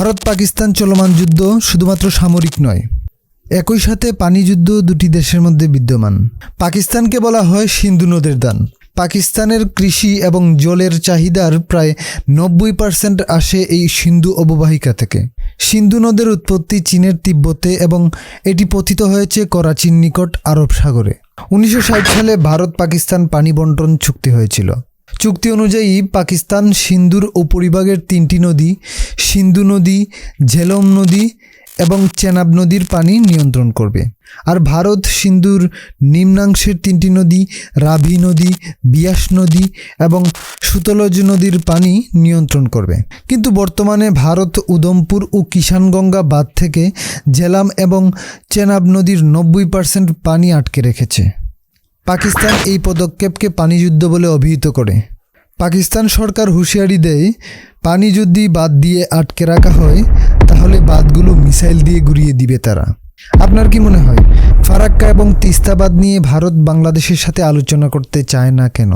ভারত পাকিস্তান চলমান যুদ্ধ শুধুমাত্র সামরিক নয়, একই সাথে পানি যুদ্ধ দুটি দেশের মধ্যে বিদ্যমান। পাকিস্তানকে বলা হয় সিন্ধু নদের দান। পাকিস্তানের কৃষি এবং জলের চাহিদার প্রায় নব্বই পার্সেন্ট আসে এই সিন্ধু অববাহিকা থেকে। সিন্ধু নদের উৎপত্তি চীনের তিব্বতে এবং এটি পতিত হয়েছে করাচির নিকট আরব সাগরে। উনিশশো ষাট সালে ভারত পাকিস্তান পানি বন্টন চুক্তি হয়েছিল। চুক্তি অনুযায়ী পাকিস্তান সিন্ধুর উপরিভাগের তিনটি নদী, সিন্ধু নদী, ঝেলম নদী এবং চেনাব নদীর পানি নিয়ন্ত্রণ করবে। আর ভারত সিন্ধুর নিম্নাংশের তিনটি নদী, রাভি নদী, বিয়াস নদী এবং সুতলজ নদীর পানি নিয়ন্ত্রণ করবে। কিন্তু বর্তমানে ভারত উদমপুর ও কিষানগঙ্গা বাঁধ থেকে জেলাম এবং চেনাব নদীর নব্বই পার্সেন্ট পানি আটকে রেখেছে। পাকিস্তান এই পদক্ষেপকে পানিযুদ্ধ বলে অভিহিত করে। পাকিস্তান সরকার হুঁশিয়ারি দেয়, পানি যদি বাদ দিয়ে আটকে রাখা হয়, তাহলে বাঁধগুলো মিসাইল দিয়ে ঘুরিয়ে দিবে তারা। আপনার কি মনে হয়, ফারাক্কা এবং তিস্তাবাদ নিয়ে ভারত বাংলাদেশের সাথে আলোচনা করতে চায় না কেন?